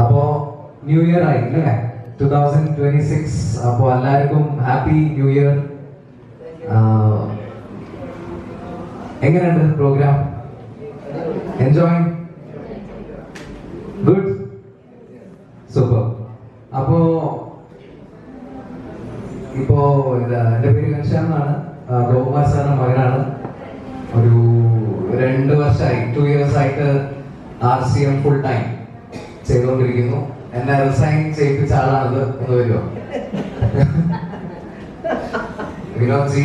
അപ്പോ new year ആയി അല്ലേ? ടു തൗസൻഡ് ട്വന്റി സിക്സ് അപ്പോ എല്ലാവർക്കും ഹാപ്പി ന്യൂ ഇയർ. എങ്ങനെയുണ്ട് പ്രോഗ്രാം? എൻജോയ് ഗുഡ് സൂപ്പർ അപ്പോ ഇപ്പോ എന്റെ പേര് ഘൻശ്യാം എന്നാണ്. ഗോകുമാർ സാറിന്റെ മകനാണ്. ഒരു രണ്ട് വർഷമായി ടു ഇയേഴ്സ് ആയിട്ട് R C M full time ചെയ്തുകൊണ്ടിരിക്കുന്നു. എന്നെ റിസൈൻ ചെയ്യിപ്പിച്ച ആളാണിത് ഒന്ന് വരുമോ വിനോദ് ജി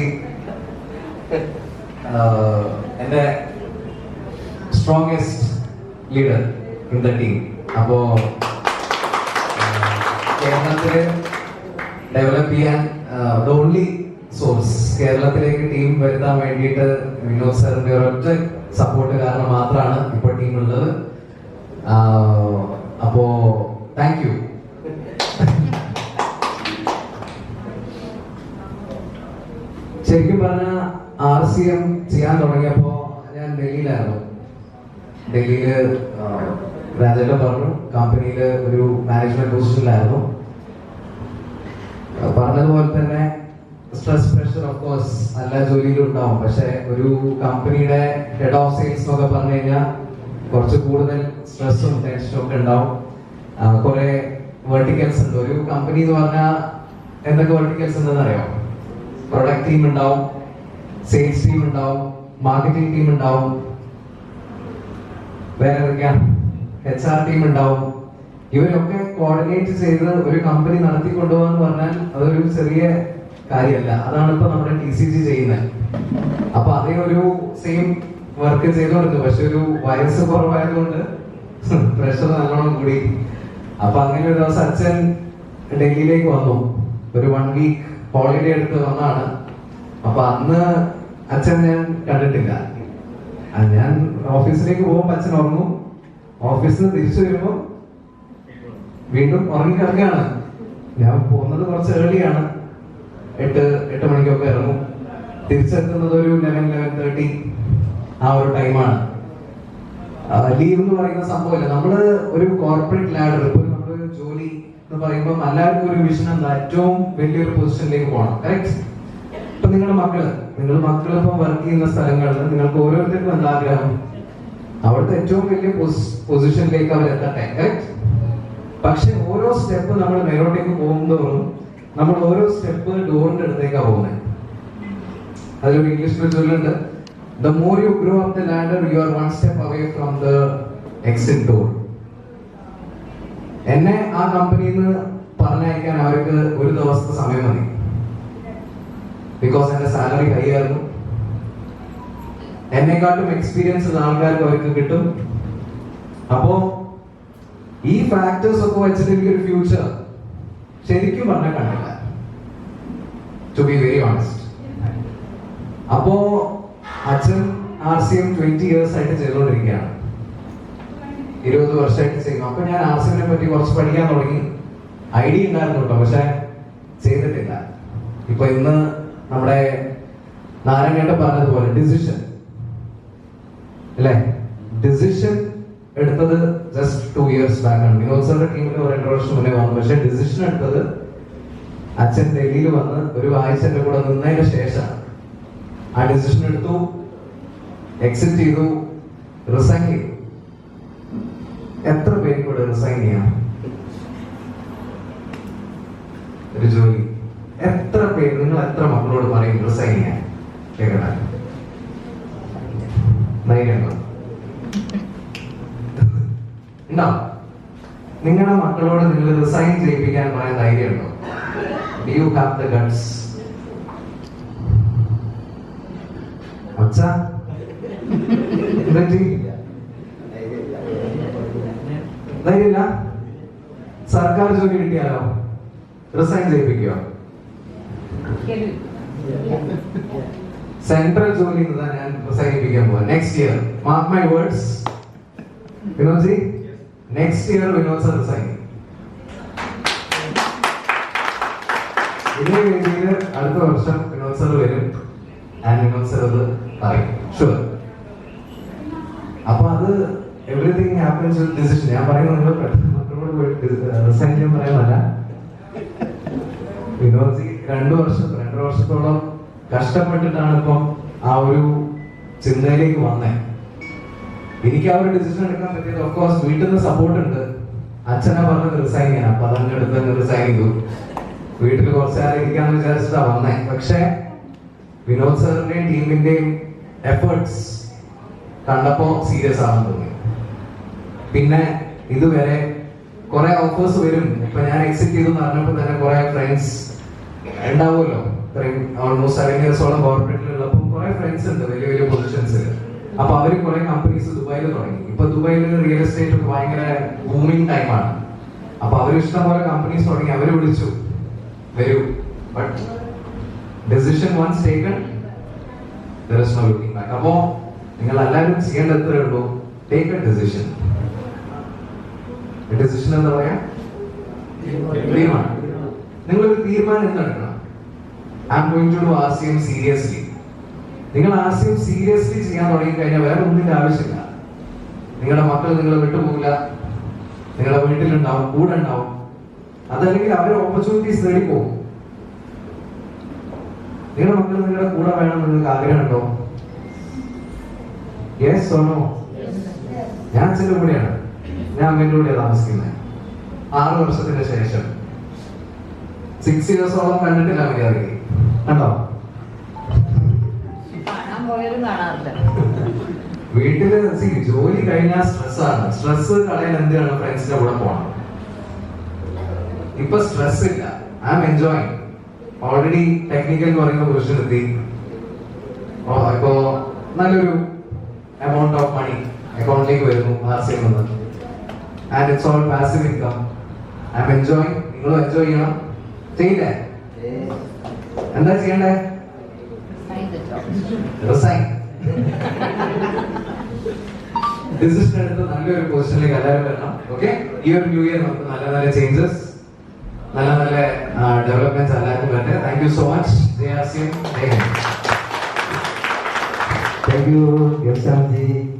എന്റെ strongest leader in the team അപ്പോ കേരളത്തിൽ ഡെവലപ്പ് ചെയ്യാൻ ദ ഓൺലി സോഴ്സ് കേരളത്തിലേക്ക് ടീം വരുത്താൻ വേണ്ടിയിട്ട് വിനോദ് സാറിന്റെ ഒരൊറ്റ സപ്പോർട്ട് കാരണം മാത്രമാണ് ഇപ്പോൾ ഉള്ളത്. അപ്പോ താങ്ക് യു ശരിക്കും പറഞ്ഞ ആർ സി എം ചെയ്യാൻ തുടങ്ങിയപ്പോ ഞാൻ ഡൽഹിയിലായിരുന്നു. ഡൽഹിയിൽ രാജേട്ട പറഞ്ഞു കമ്പനിയിൽ ഒരു മാനേജ്മെന്റ് പൊസിഷനിലായിരുന്നു പറഞ്ഞതുപോലെ തന്നെ സ്ട്രെസ് പ്രഷർ ഓഫ് കോഴ്സ് എല്ലാ ജോലിയിലും പക്ഷെ ഒരു കമ്പനിയുടെ ഹെഡ് ഓഫ് സെയിൽസ് എന്നൊക്കെ പറഞ്ഞു കഴിഞ്ഞാൽ കുറച്ച് കൂടുതൽ സ്ട്രെസ്സും ടെൻഷനും ഒക്കെ ഉണ്ടാവും. കുറെ വെർട്ടിക്കൽസ് ഉണ്ട്. ഒരു കമ്പനി എന്ന് പറഞ്ഞാൽ എന്തൊക്കെ വെർട്ടിക്കൽസ് ഉണ്ടെന്ന് അറിയാം? പ്രൊഡക്റ്റ് ടീം ഉണ്ടാവും സെയിൽസ് ടീം ഉണ്ടാവും മാർക്കറ്റിംഗ് ടീം ഉണ്ടാവും. വേറെ എന്തൊക്കെയാ? എച്ച് ആർ ടീം ഉണ്ടാവും. ഇവരൊക്കെ കോർഡിനേറ്റ് ചെയ്ത് ഒരു കമ്പനി നടത്തി കൊണ്ടുപോകാന്ന് പറഞ്ഞാൽ അതൊരു ചെറിയ കാര്യമല്ല. അതാണ് ഇപ്പൊ നമ്മുടെ ടി സി ജി ചെയ്യുന്നത്. അപ്പൊ അതേ ഒരു സെയിം വർക്ക് ചെയ്തോണ്ട് പക്ഷെ ഒരു വയസ്സ് കുറവായതുകൊണ്ട് പ്രഷർ നല്ലോണം കൂടി. അപ്പൊ അങ്ങനെ ഒരു ദിവസം അച്ഛൻ ഡൽഹിയിലേക്ക് വന്നു. ഒരു വൺ വീക്ക് ഹോളിഡേ എടുത്ത് വന്നാണ്. അപ്പൊ അന്ന് അച്ഛൻ ഞാൻ കണ്ടിട്ടില്ല. ഞാൻ ഓഫീസിലേക്ക് പോകുമ്പോൾ അച്ഛൻ ഉറങ്ങും. ഓഫീസിൽ നിന്ന് തിരിച്ചു വരുമ്പോൾ വീണ്ടും ഉറങ്ങി ഞാൻ പോകുന്നത് കുറച്ച് ഏർലിയാണ് എട്ട് എട്ട് മണിക്കൊക്കെ ഇറങ്ങും. തിരിച്ചെത്തുന്നത് ഒരു ലെവൻ ലെവൻ തേർട്ടി ആ ഒരു ടൈമാണ് ലീവ് എന്ന് പറയുന്ന സംഭവമില്ല. നമ്മൾ ഒരു കോർപ്പറേറ്റ് ലാഡർ ഇപ്പൊ നമ്മളൊരു ജോലി എന്ന് പറയുമ്പോൾ എല്ലാവർക്കും ഒരു വിഷൻ എന്താ? ഏറ്റവും വലിയൊരു പൊസിഷനിലേക്ക് പോകണം കറക്റ്റ് ഇപ്പൊ നിങ്ങളുടെ മക്കൾ നിങ്ങൾ മക്കൾ ഇപ്പൊ വർക്ക് ചെയ്യുന്ന സ്ഥലങ്ങളിൽ നിങ്ങൾക്ക് ഓരോരുത്തർക്കും എന്താ ആഗ്രഹം? അവിടുത്തെ ഏറ്റവും വലിയ പൊസിഷനിലേക്ക് അവർ എത്തട്ടെ. കറക്റ്റ് പക്ഷെ ഓരോ സ്റ്റെപ്പ് നമ്മൾ മേലോട്ടേക്ക് പോകുന്നതോറും നമ്മൾ ഓരോ സ്റ്റെപ്പ് ഡോറിന്റെ അടുത്തേക്കാണ് പോകുന്നത് അതിലൊരു ഇംഗ്ലീഷ് ചൊല്ലുണ്ട് the more you grow up the ladder you are one step away from the exit door എന്നെ ആ കമ്പനിയിൽ നിന്ന് പറഞ്ഞയക്കാൻ അവർക്ക് ഒരു ദിവസത്തെ സമയം മതി. ബിക്കോസ് എന്റെ സാലറി ഹൈ ആയിരുന്നു. എന്നെക്കാട്ടും എക്സ്പീരിയൻസ് ആൾക്കാർക്ക് അവർക്ക് കിട്ടും. അപ്പോ ഈ ഫാക്ടേഴ്സ് ഒക്കെ വെച്ചിട്ട് എനിക്ക് ഒരു ഫ്യൂച്ചർ ശരിക്കും പറഞ്ഞാൽ കണ്ടില്ല. ടു ബി വെരി ഓണസ്റ്റ് അപ്പോ അച്ഛൻ R C M twenty years ആയിട്ട് ചെയ്തുകൊണ്ടിരിക്കുകയാണ്. ഇരുപത് വർഷമായിട്ട് ചെയ്യുന്നു. അപ്പൊ ഞാൻ ആർ സി എമ്മിനെ പറ്റി കുറച്ച് പഠിക്കാൻ തുടങ്ങി. ഐഡിയ ഉണ്ടായിരുന്നു കേട്ടോ പക്ഷെ ചെയ്തിട്ടില്ല. ഇപ്പൊ ഇന്ന് നമ്മുടെ നാരായണേട്ട പറഞ്ഞതുപോലെ ഡിസിഷൻ അല്ലേ? ഡിസിഷൻ എടുത്തത് ജസ്റ്റ് ടു ഇയേഴ്സ് ബാക്ക് ആണ്. സാറിന്റെ ടീമിൽ ഒരു രണ്ടു വർഷം മുന്നേ വന്നു. പക്ഷെ ഡിസിഷൻ എടുത്തത് അച്ഛൻ ഡൽഹിയിൽ വന്ന് ഒരു ആഴ്ച കൂടെ നിന്നതിന് ശേഷമാണ്. ആ ഡിസിഷൻ എടുത്തു എക്സിറ്റ് ചെയ്തു റിസൈൻ ചെയ്തു. എത്ര പേര് കൂടെ റിസൈൻ ചെയ്യാം? ഒരു ജോലി. എത്ര പേര് നിങ്ങൾ എത്ര മക്കളോട് പറയും റിസൈൻ ചെയ്യാൻ? കേൾക്കട്ടെ നിങ്ങളുടെ മക്കളോട് നിങ്ങൾ റിസൈൻ ചെയ്യിപ്പിക്കാൻ പറയാൻ ധൈര്യമുണ്ടോ? Do you have the guts അച്ഛ എന്തെറ്റി ധൈര്യമില്ല സർക്കാർ ജോലി കിട്ടിയാലോ? റിസൈൻ ചെയ്യിപ്പിക്കുക സെൻട്രൽ ജോലി ഞാൻ റിസൈൻ ചെയ്യിപ്പിക്കാൻ പോവാ. Next year mark my words Vinod ji? Next year Vinod sir resign ഇതേ വേദിയിൽ അടുത്ത വർഷം വിനോദ് സർ വരും. സർ അത് പറയും. ഷുവർ അത് എവറിഥിങ് ഹാപ്പൻസ് വിത്ത് ഡിസിഷൻ ഞാൻ പറയുന്നത് നിങ്ങൾ റിസൈൻ ചെയ്യാൻ പറയുന്നതല്ല. വിനോദ് രണ്ടു വർഷം രണ്ടു വർഷത്തോളം കഷ്ടപ്പെട്ടിട്ടാണ് ഇപ്പം ആ ഒരു ചിന്തയിലേക്ക് വന്നേ. എനിക്ക് ആ ഒരു ഡിസിഷൻ എടുക്കാൻ പറ്റിയത് ഓഫ് കോഴ്സ് വീട്ടിൽ നിന്ന് സപ്പോർട്ട് ഉണ്ട്. അച്ഛനെ പറഞ്ഞ് റിസൈൻ ചെയ്യാൻ. അപ്പൊ അതങ്ങ് റിസൈൻ ചെയ്തു. വീട്ടിൽ കുറച്ച് നേരം ഇരിക്കാന്ന് വിചാരിച്ചിട്ടാ വന്നേ. പക്ഷേ വിനോദ് സാറിന്റെയും ടീമിന്റെയും എഫേർട്സ് കണ്ടപ്പോ സീരിയസ് ആണെന്ന് തോന്നി. പിന്നെ ഇതുവരെ കുറെ ഓഫേഴ്സ് വരും. ഇപ്പൊ ഞാൻ എക്സിറ്റ് ചെയ്തു പറഞ്ഞപ്പോൾ പറഞ്ഞപ്പോ തന്നെ കുറെ ഫ്രണ്ട്സ് ഉണ്ടാവുമല്ലോ. ഇത്രയും ഓൾമോസ്റ്റ് സെവൻ ഇയേഴ്സോളം കോർപ്പറേറ്റിലുള്ളപ്പോൾ കുറെ ഫ്രണ്ട്സ് ഉണ്ട് വലിയ വലിയ പൊസിഷൻസിൽ അപ്പൊ അവർ കുറെ കമ്പനീസ് ദുബായിൽ തുടങ്ങി. ഇപ്പൊ ദുബായിൽ റിയൽ എസ്റ്റേറ്റ് ഒക്കെ ഭയങ്കര ബൂമിങ് ടൈമാണ് അപ്പൊ അവർ ഇഷ്ടംപോലെ കമ്പനീസ് തുടങ്ങി അവർ വിളിച്ചു. വരൂ. But decision once taken there no looking back അപ്പോ നിങ്ങൾ എല്ലാവരും ചെയ്യേണ്ടത് എത്രയേ ഉള്ളൂ ടേക്ക് എ ഡെസിഷൻ ഡെസിഷൻ എന്താ പറയാ? തീരുമാനം നിങ്ങളൊരു തീരുമാനം എന്തെടുക്കണം I'm going to do assume seriously നിങ്ങൾ ആസ്യം സീരിയസ്ലി ചെയ്യാൻ തുടങ്ങി കഴിഞ്ഞാൽ വേറെ ഒന്നിന്റെ ആവശ്യമില്ല. നിങ്ങളുടെ മക്കൾ നിങ്ങളെ വിട്ടുപോകില്ല. നിങ്ങളുടെ വീട്ടിലുണ്ടാവും കൂടെ ഉണ്ടാവും. അതല്ലെങ്കിൽ അവരെ ഓപ്പർച്യൂണിറ്റീസ് തേടി പോകും നിങ്ങളുടെ മക്കൾ നിങ്ങളുടെ കൂടെ വേണം നിങ്ങൾക്ക് ആഗ്രഹമുണ്ടോ? യെസ് ഓണോ ഞാൻ അച്ഛന്റെ കൂടെയാണ്. ഞാൻ അമ്മേന്റെ കൂടെയാണ് താമസിക്കുന്നത്. ആറ് വർഷത്തിന് ശേഷം. സിക്സ് ഇയേഴ്സോളം കണ്ടിട്ടില്ല മര്യാദയ്ക്ക് കണ്ടോ? വീട്ടിൽ ജോലി കഴിഞ്ഞാൽ സ്ട്രെസ് ആണ്. സ്ട്രെസ് കളയാൻ എന്താണ് ഫ്രണ്ട്സിന്റെ കൂടെ പോകണം ഇപ്പൊ സ്ട്രെസ് ഇല്ല. I'm enjoying already technical എന്ന് പറയുന്ന പുരുഷനെത്തി ഇപ്പോ നല്ലൊരു എമൗണ്ട് ഓഫ് മണി അക്കൗണ്ടിലേക്ക് വരുന്നു R C M and it's all passive income I'm enjoy നിങ്ങളും എൻജോയ് ചെയ്യണം. ചെയ്യില്ലേ? എന്താ ചെയ്യണ്ടേ? ഡിസിഷൻ എടുത്ത് നല്ലൊരു പൊസിഷനിലേക്ക് എല്ലാവരും വരണം. ഓക്കെ ഈ ഒരു ന്യൂ ഇയർ നമുക്ക് നല്ല നല്ല ചേഞ്ചസ് നല്ല നല്ല ഡെവലപ്മെന്റ്സ് എല്ലാവർക്കും വരട്ടെ. Thank you so much Jaya R C you, Gersham ji.